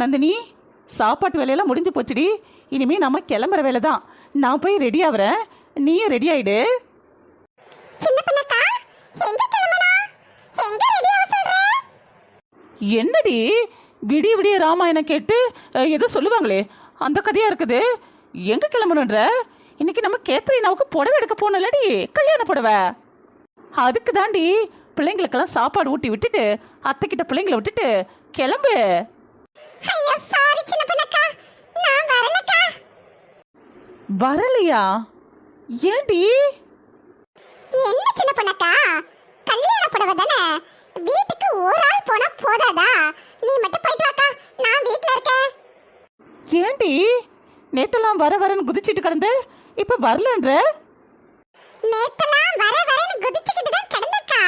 நந்தினி சாப்பாட்டு வேலையெல்லாம் முடிஞ்சு போச்சுடி. இனிமே நம்ம கிளம்புற வேலை தான் நான் போய் ரெடி ஆகுறேன் நீயும் ரெடி ஆயிடு. என்னடி? விடிய விடிய ராமாயணம் கேட்டு ஏதோ சொல்லுவாங்களே அந்த கதையா இருக்குது. எங்க கிளம்பணுன்ற? இன்னைக்கு நம்ம கேத்ரினாவுக்கு புடவை எடுக்க போனோம்லடி கல்யாண புடவை. அதுக்கு தாண்டி பிள்ளைங்களுக்கெல்லாம் சாப்பாடு ஊட்டி விட்டுட்டு அத்தை கிட்ட பிள்ளைங்களை விட்டுட்டு கிளம்பு ஐயா சாரி சின்ன பண்ணக்கா நான் வரலக்கா வரலையா? ஏண்டி? என்ன சின்ன பண்ணக்கா? கல்யாண புடவை தானே? வீட்டுக்கு ஒரு ஆள் போனா போதாதா? நீ மட்டும் போயிட்டு வாக்கா. நான் வீட்ல இருக்கேன். ஏண்டி? நேத்தெல்லாம் வர வரன்னு குதிச்சிட்டு கிடந்த இப்ப வரலன்ற? நேத்தெல்லாம் வர வரன்னு குதிச்சுக்கிட்டு தான் கிடந்தக்கா.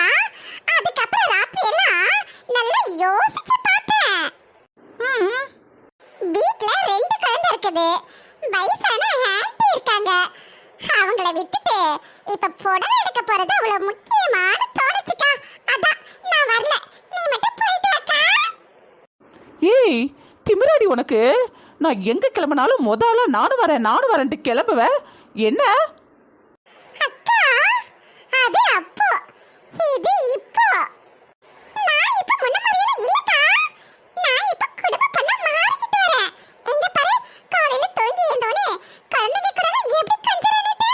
அதுக்கப்புறம் ராத்திரி எல்லாம் நல்லா யோசிச்சு பார்த்தேன். ம், வீட்ல ரெண்டு குழந்தை இருக்குது. வயசான ஆன்ட்டி இருக்காங்க. அவங்கள விட்டுட்டு இப்ப புடவை எடுக்க போறது அவ்வளவு முக்கியமான தோணுச்சுக்கா. அதான் நான் வரல. நீ மட்டும் போயிட்டு வாக்கா. ஏய் திமிராடி உனக்கு. நான் எங்க கிளம்பினாலும் முதல்ல நானும் வரேன் நானும் வரேன்ட்டு கிளம்புவேன் என்ன? அக்கா அது அப்போ. இது இப்போ நான் இப்ப முன்ன மாதிரியே இல்லக்கா நான் இப்ப குடும்ப பண்ண மாறிக்கிட்டு வரேன் எங்க பாரு காலையில தூங்கி எழுந்தோனே குழந்தைங்க கூட எப்படி கொஞ்சிட்டு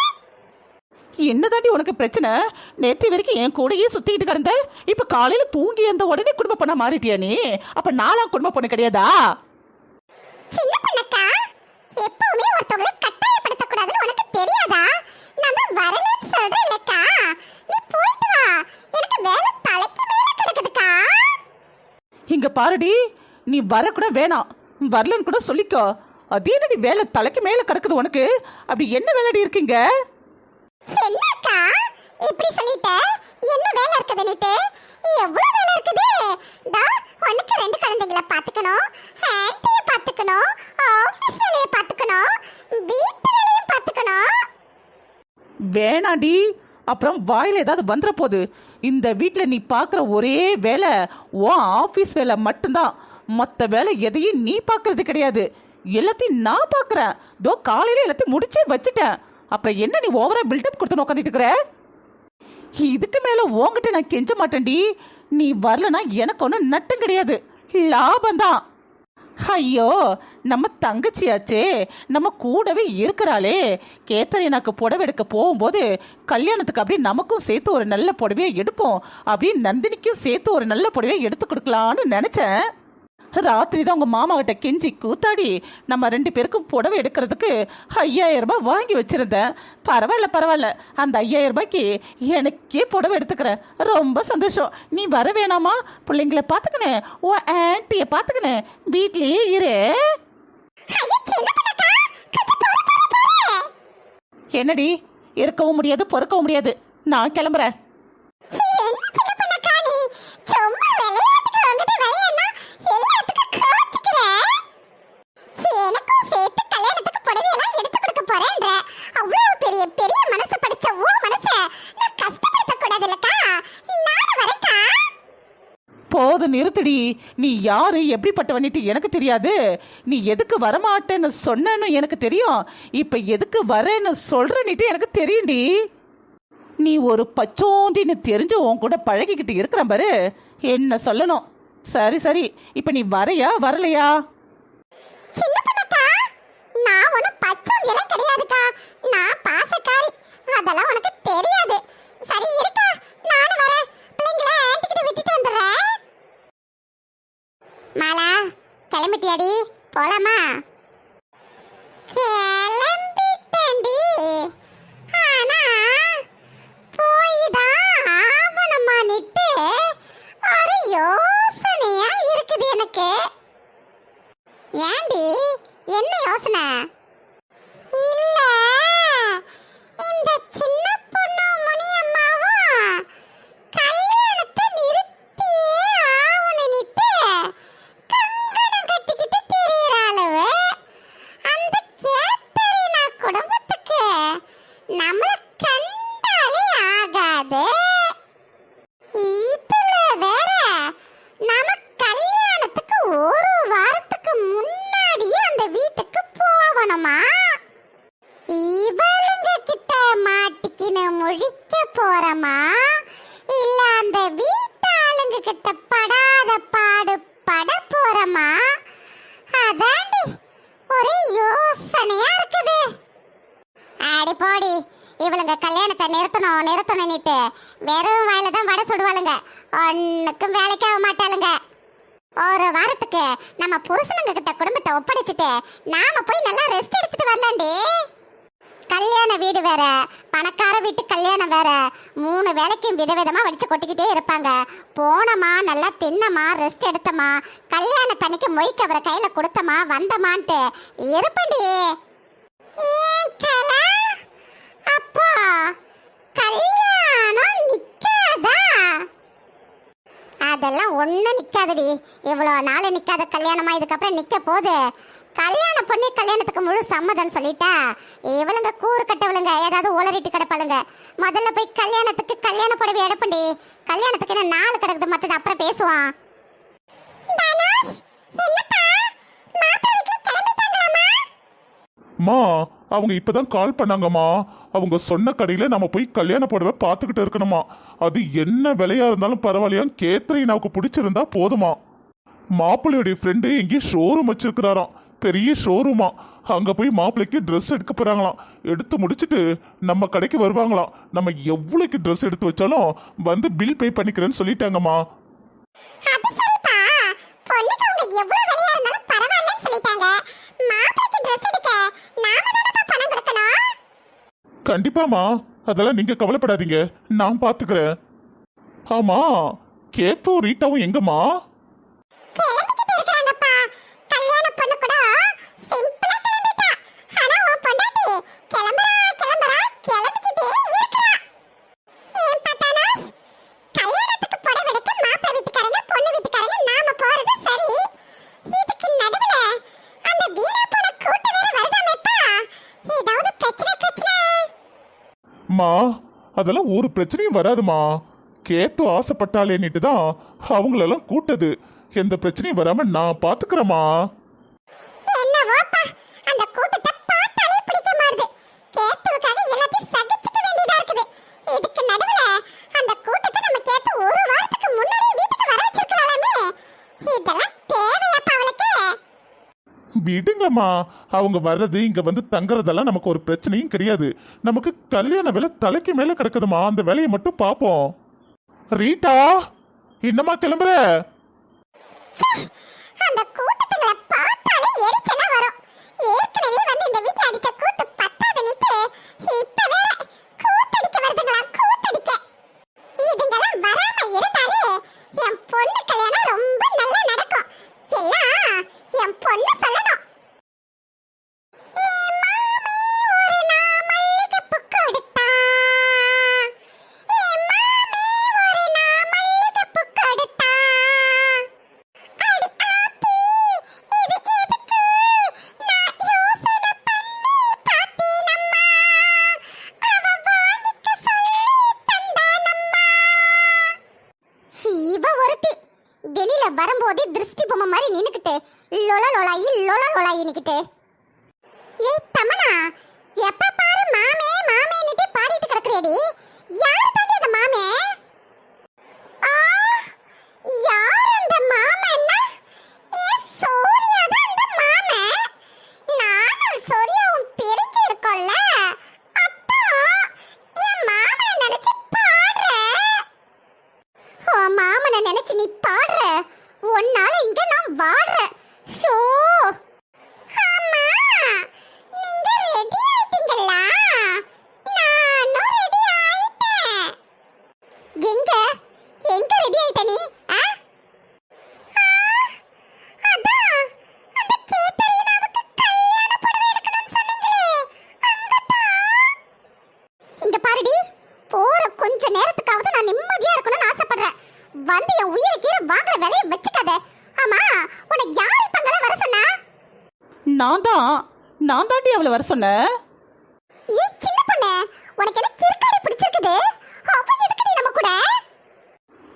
என்னதாண்டி உனக்கு பிரச்சனை? நேத்தி வரைக்கும் என் கூடயே சுத்திட்டு கிடந்த. இப்ப காலையில தூங்கி அந்த உடனே குடும்ப பண்ண மாறிட்டியா நீ? அப்ப நாளா குடும்ப பொண்ணு கிடையாதா? சின்ன பொண்ணக்கா எப்பவுமே ஒருத்தவங்களை கட்டாயப்படுத்த கூடாதுன்னு உனக்கு தெரியாதா? நான் தான் வரலன்னு சொல்றேன் இல்லக்கா. நீ போயிட்டு வா. எனக்கு வேலை தலைக்கு மேல கிடக்குதுக்கா. இங்க பாருடி நீ வரக்கூட வேணாம். வரலன்னு கூட சொல்லிக்கோ. அதே என்னடி வேலை தலைக்கு மேல கிடக்குது உனக்கு? அப்படி என்ன வேலைடி இருக்கீங்க? என்னக்கா? இப்படி சொல்லிட்ட? என்ன வேலை இருக்குது நீட்டு? எவ்வளவு வேலை இருக்குது? தா உனக்கு ரெண்டு குழந்தைங்களை பாத்துக்கணும். ஆன்ட்டிய பாத்துக்கணும். ஆஃபீஸ் வேலையை பாத்துக்கணும். வீட்டு வேலையும் பாத்துக்கணும். வேணாடி. அப்புறம் வாயில் ஏதாவது வந்துட போகுது இந்த வீட்டில் நீ பார்க்குற ஒரே வேலை ஓ ஆஃபீஸ் வேலை மட்டும்தான். மற்ற வேலை எதையும் நீ பார்க்கறது கிடையாது. எல்லாத்தையும் நான் பார்க்குறேன் தோ காலையில் எல்லாத்தையும் முடிச்சே வச்சுட்டேன். அப்புறம் என்ன நீ ஓவரா பில்டப் கொடுத்து உட்காந்துட்டு இருக்கிற? இதுக்கு மேலே உங்ககிட்ட நான் கெஞ்ச மாட்டேன்டி. நீ வரலனா எனக்கு ஒன்றும் நட்டம் கிடையாது. லாபம்தான். ஐயோ நம்ம தங்கச்சியாச்சே. நம்ம கூடவே இருக்கிறாளே. கேத்தரினாக்கு புடவை எடுக்க போகும்போது கல்யாணத்துக்கு அப்படியே நமக்கும் சேர்த்து ஒரு நல்ல புடவையை எடுப்போம். அப்படியே நந்தினிக்கும் சேர்த்து ஒரு நல்ல புடவையை எடுத்து கொடுக்கலான்னு நினச்சேன். ராத்திரி தான் உங்க மாமா கிட்ட கெஞ்சி கூத்தாடி நம்ம ரெண்டு பேருக்கும் புடவை எடுக்கிறதுக்கு ஐயாயிரம் ரூபாய் வாங்கி வச்சிருந்தேன். பரவாயில்ல பரவாயில்ல. அந்த ஐயாயிரம் ரூபாய்க்கு எனக்கே புடவை எடுத்துக்கிறேன் ரொம்ப சந்தோஷம். நீ வர வேணாமா? பிள்ளைங்களை பார்த்துக்கினேன் உன் ஆன்ட்டியை பார்த்துக்கினேன் வீட்லயே இரு. என்னடி இருக்கவும் முடியாது பொறுக்கவும் முடியாது. நான் கிளம்புறேன் என்ன சின்ன பொண்ணக்கா நீ சும்மா விளையாட்டுக்கு வந்துட்டு விளையாடினா எல்லாத்துக்கும் கோச்சிக்கிற எனக்கும் சேர்த்து கல்யாணத்துக்கு புடவையெல்லாம் எடுத்து கொடுக்க போறேன்ற அவ்வளவு பெரிய பெரிய மனசு படிச்ச ஊ மனச நான் கஷ்டப்படுத்த கூடாதுல்லக்கா நானும் வரேன்க்கா போதும் நிறுத்துடி. நீ யாரு? எப்படிப்பட்டவன்னுட்டு எனக்கு தெரியாது. நீ எதுக்கு வரமாட்டேன்னு சொன்னேன்னு எனக்கு தெரியும். இப்ப எதுக்கு வரேன்னு சொல்றன்னுட்டு எனக்கு தெரியும்டி. நீ ஒரு பச்சோந்தின்னு தெரிஞ்சு உன் கூட பழகிக்கிட்டு இருக்கிற பாரு. என்ன சொல்லணும்? சரி சரி. இப்ப நீ வரையா? வரலையா? சின்ன பொண்ணக்கா நான் ஒன்றும் பச்சோந்தியெல்லாம் கிடையாதுக்கா. நான் பாசக்காரி. அதெல்லாம் உனக்கு தெரியாது சரி இருக்கா நானும் வரேன் பிள்ளைங்கள ஆன்ட்டி கிட்ட விட்டுட்டு வந்துடுறேன் மாலா கிளம்பிட்டியாடி போலாமா கிளம்பிட்டேன்டி ஆனா போய் தான் ஆவணமானிட்டு ஒரு யோசனையா இருக்குது எனக்கு ஏண்டி என்ன யோசனை இல்ல இந்த சின்ன பொண்ணு முனியம்மாவும் கல்யாணத்தை நிறுத்தியே ஆவணும்னுட்டு கங்கணம் கட்டிக்கிட்டு திரியறாளுவ அந்த கேத்தரினா குடும்பத்துக்கு நம்மள கண்டாலே ஆகாது இதுல வேற நம்ம கல்யாணத்துக்கு ஒரு வாரத்துக்கு இவளுங்க கல்யாணத்தை நிறுத்தணும் நிறுத்தணும்னுட்டு வெறும் வாயில தான் வடை சுடுவாளுங்க. ஒன்னுக்கும் வேலைக்கு ஆக மாட்டாளுங்க. ஒரு வாரத்துக்கு நம்ம புருஷனுங்க கிட்ட குடும்பத்தை ஒப்படைச்சிட்டு நாம போய் நல்லா ரெஸ்ட் எடுத்துட்டு வரலாண்டி கல்யாண வீடு வேற பணக்கார வீட்டு கல்யாணம் வேற. மூணு வேலைக்கும் விதவிதமா வடிச்சு கொட்டிக்கிட்டே இருப்பாங்க. போனமா நல்லா தின்னமா ரெஸ்ட் எடுத்தமா கல்யாண தனிக்கு மொய்க்கு அவரை கையில கொடுத்தமா வந்தமான்ட்டு இருப்பண்டி ஏன் கலா? அப்போ கல்யாணம் நிக்காதா அதெல்லாம் ஒன்றும் நிற்காதடி இவ்வளோ நாள் நிற்காத கல்யாணமாக இதுக்கப்புறம் நிற்க போகுது. கல்யாண பண்ணி கல்யாணத்துக்கு முழு சம்மதம் சொல்லிட்டா. இவளுங்க கூறு கட்டவளுங்க ஏதாவது உளறிட்டு கிடப்பாளுங்க. முதல்ல போய் கல்யாணத்துக்கு கல்யாண புடவை எடுப்பண்டி. கல்யாணத்துக்கு என்ன நாள் கிடக்குது மற்றது அப்புறம் பேசுவான். மா அவங்க இப்பதான் கால் பண்ணாங்கம்மா. அவங்க சொன்ன கடையில நம்ம போய் கல்யாண புடவை பார்த்துக்கிட்டு இருக்கணுமா? அது என்ன விலையா இருந்தாலும் பரவாயில்லையா கேத்ரினாவுக்கு பிடிச்சிருந்தா போதுமா? மாப்பிள்ளையுடைய ஃப்ரெண்டு எங்கேயும் ஷோரூம் வச்சிருக்கிறாராம். பெரிய ஷோரூமா அங்க போய் மாப்பிள்ளைக்கு ட்ரெஸ் எடுக்க போறாங்களாம். எடுத்து முடிச்சிட்டு நம்ம கடைக்கு வருவாங்களாம். நம்ம எவ்வளோக்கு ட்ரெஸ் எடுத்து வச்சாலும் வந்து பில் பே பண்ணிக்கிறேன்னு சொல்லிட்டாங்கம்மா அது சரிப்பா பொண்ணுக்கு அவங்க எவ்வளவு வெளியா இருந்தாலும் பரவாயில்லன்னு சொல்லிட்டாங்க மாப்பிளைக்கு ட்ரெஸ் எடுக்க நாம தானப்பா பணம் கொடுக்கணும் கண்டிப்பாமா அதெல்லாம் நீங்க கவலைப்படாதீங்க. நான் பாத்துக்கிறேன். ஆமா கேத்தும் ரீட்டாவும் எங்கம்மா கிளம்பிக்கிட்டு இருக்காங்கப்பா கல்யாண பொண்ணு கூட சிம்பிளா கிளம்பிட்டா ஆனா உன் பொண்டாட்டி கிளம்புறா கிளம்புறா கிளம்பிக்கிட்டே இருக்கா ஏன் பத்தானாஸ் கல்யாணத்துக்கு புடவை எடுக்க மாப்பிள்ளை வீட்டுக்காரங்க பொண்ணு வீட்டுக்காரங்க நாம போறது சரி இதுக்கு நடுவுல அந்த வீணா போன கூட்டு வேற வருதாமேப்பா ஏதாவது பிரச்சனை பிரச்சனை மா அதெல்லாம் ஒரு பிரச்சனையும் வராதுமா. கேத்து ஆசைப்பட்டாலேன்னுட்டு தான் அவங்களெல்லாம் கூட்டது. எந்த பிரச்சனையும் வராம நான் பாத்துக்கிறேம்மா என்னவோப்பா அந்த கூட்டத்தை பார்த்தாலே பிடிக்க மாட்டுது கேத்துவுக்காக எல்லாத்தையும் சகிச்சுக்க வேண்டியதா இருக்குது இதுக்கு நடுவுல அந்த கூட்டத்தை நம்ம கேத்து ஒரு வாரத்துக்கு முன்னாடியே வீட்டுக்கு வர வச்சிருக்கலாமே இதெல்லாம் தேவையாப்பா அவளுக்கு விடுங்கம்மா. அவங்க வர்றது இங்க வந்து தங்குறதெல்லாம் நமக்கு ஒரு பிரச்சனையும் கிடையாது. நமக்கு கல்யாண வேலை தலைக்கு மேல கிடக்குதுமா அந்த வேலையை மட்டும் பார்ப்போம். ரீட்டா என்னம்மா கிளம்புற? ஒருத்தி வெளியில வரும்போதே திருஷ்டி பொம்மை மாதிரி நின்னுக்கிட்டு லொல லொலாயி லொல லொலாயி நிக்கிட்டு. ஏய் தமனா எப்ப பாரு மாமே மாமேன்னுட்டு பாடிட்டு கிடக்குறேடி. யார் தாண்டி அந்த மாமே? ஆ யார் அந்த மாமன்னா ஏ சூர்யா தான் அந்த மாமே நானும் சூர்யாவும் பிரிஞ்சு இருக்கோம்ல அதான் என் மாமனை நினைச்சு பாடுறேன் ஓ மாமனை நினைச்சு நீ பாடுற உன்னால இங்க நான் வாடுறேன் ஷோ ஆமா நீங்க ரெடி ஆயிட்டீங்களா நானும் ரெடி ஆயிட்டேன் எங்க எங்க ரெடி ஆயிட்ட நீ ஆ? ஆ, அதான், அந்த கேத்தரீனாவுக்கு கல்யாண புடவை எடுக்கணும்னு சொன்னீங்களே, அங்கதான். இங்க பாருடி போற கொஞ்ச நேரத்துக்காவது நான் நிம்மதியா இருக்கணும்னு ஆசைப்படுறேன் வந்து என் உயிரை கீழே வாங்குற வேலையை வச்சுக்காத ஆமா உன்னை யார் இப்ப அங்கெல்லாம் வர சொன்னா நான் தான் நான் தாண்டி அவளை வர சொன்னேன் ஏ சின்ன பொண்ணு உனக்கு என்ன கிறுக்காடி பிடிச்சிருக்குது? அவ எதுக்குடி நம்ம கூட?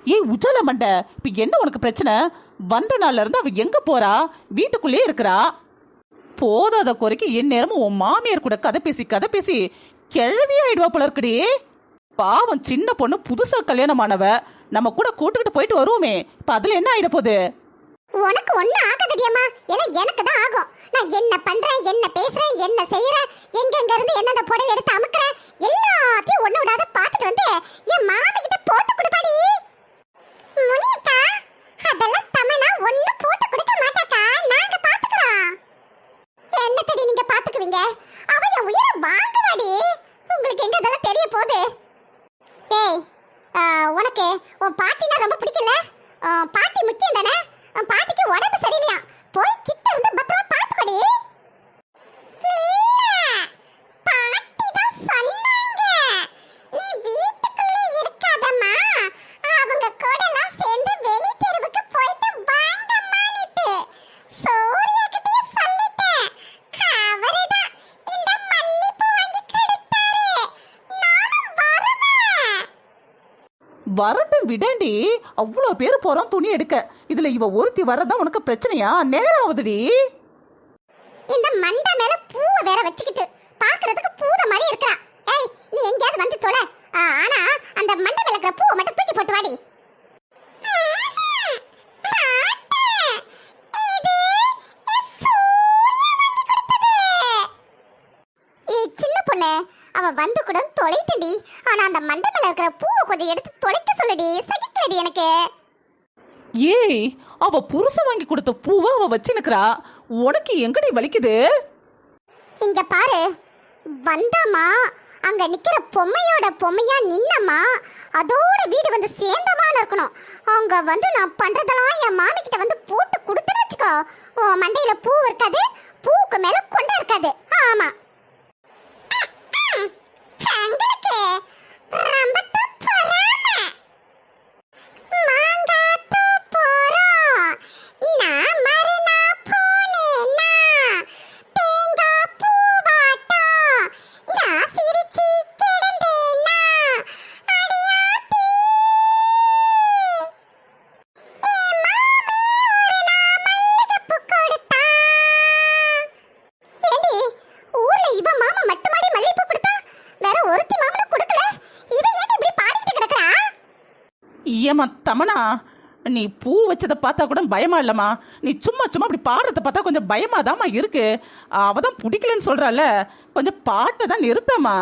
ஏய் உஜால மண்டை இப்போ என்ன உனக்கு பிரச்சனை? வந்த நாள்ல இருந்து அவ எங்க போறா? வீட்டுக்குள்ளேயே இருக்கிறா? போதாத குறைக்கு என் நேரமும் உன் மாமியார் கூட கதை பேசி கதை பேசி கிழவி ஆயிடுவா போல இருக்குடி பாவம் சின்ன பொண்ணு புதுசா கல்யாணமானவ. நம்ம கூட கூட்டுக்கிட்டு போயிட்டு வருவோமே. இப்ப அதுல என்ன ஆயிட போகுது? உனக்கு ஒண்ணு ஆகாதடியம்மா எல்லாம் எனக்கு தான் ஆகும். நான் என்ன பண்றேன் என்ன பேசுறேன் என்ன செய்யறேன் எங்க எங்க இருந்து என்னென்ன புடவை எடுத்து அமுக்குறேன் எல்லா பேசாதீங்க அவ என் உயிரை வாங்குவாடி உங்களுக்கு எங்க இதெல்லாம் தெரிய போகுது ஏய் ஆ, உனக்கு உன் பாட்டினா ரொம்ப பிடிக்கல ஆ, பாட்டி முக்கியம் தானே உன் பாட்டிக்கு உடம்பு சரியில்லையா போய் கிட்ட இருந்து பத்திரமா பாத்துக்கடி இல்ல பாட்டி தான் சொன்னாங்க நீ வீட்டுக்குள்ளே இருக்காதம்மா அவங்க கூட எல்லாம் சேர்ந்து வெளி தெருவுக்கு போயிட்டு வாங்கம்மானிட்டு சூர்யா கிட்டே சொல்லிட்டேன் அவர்தான் இந்த மல்லிப்பூ வாங்கி கொடுத்தாரு நானும் வருவேன் வரட்டும் அவ்வளோ பேர் போறோம் துணி எடுக்க. இதுல இவ ஒருத்தி வரதான் உனக்கு பிரச்சனையா? நேரம் ஆகுதுடி. இந்த மண்டை மேல பூவை வேற வச்சுக்கிட்டு பாக்குறதுக்கு பூத மாதிரி இருக்கா ஏய் நீ எங்கேயாவது வந்து தொலை. ஆ, ஆனா அந்த மண்டை மேல இருக்கிற பூவை மட்டும் தூக்கி போட்டு வாடி ஏய், சின்ன பொண்ணு அவ வந்து கூட தொலைத்தடி ஆனா அந்த மண்டை மேல இருக்கிற பூவை கொஞ்சம் எடுத்து தொலைக்க சொல்லுடி. சகிக்கலடி எனக்கு. ஏய் அவ புருஷன் வாங்கி கொடுத்த பூவை அவ வச்சுனுக்குறா. உனக்கு எங்கடி வலிக்குது? இங்க பாரு. வந்தாமா அங்க நிக்கிற பொம்மையோட பொம்மையா நின்னம்மா அதோட வீடு வந்து சேர்ந்தமான இருக்கணும். அங்க வந்து நான் பண்றதெல்லாம் என் மாமி கிட்ட வந்து போட்டு கொடுத்துன்னு வச்சுக்கோ. உன் மண்டையில பூ இருக்காது பூவுக்கு மேல கொண்டை இருக்காது. ஆமா. எங்களுக்கு ரொம்ப ஏமா நீ பூ வச்சதை பார்த்தா கூட பயமா இல்லம்மா. நீ சும்மா சும்மா அப்படி பாடுறத பார்த்தா கொஞ்சம் பயமா இருக்கு. அவள் தான் பிடிக்கலன்னு சொல்றால கொஞ்சம் பாட்டை தான் நிறுத்தமா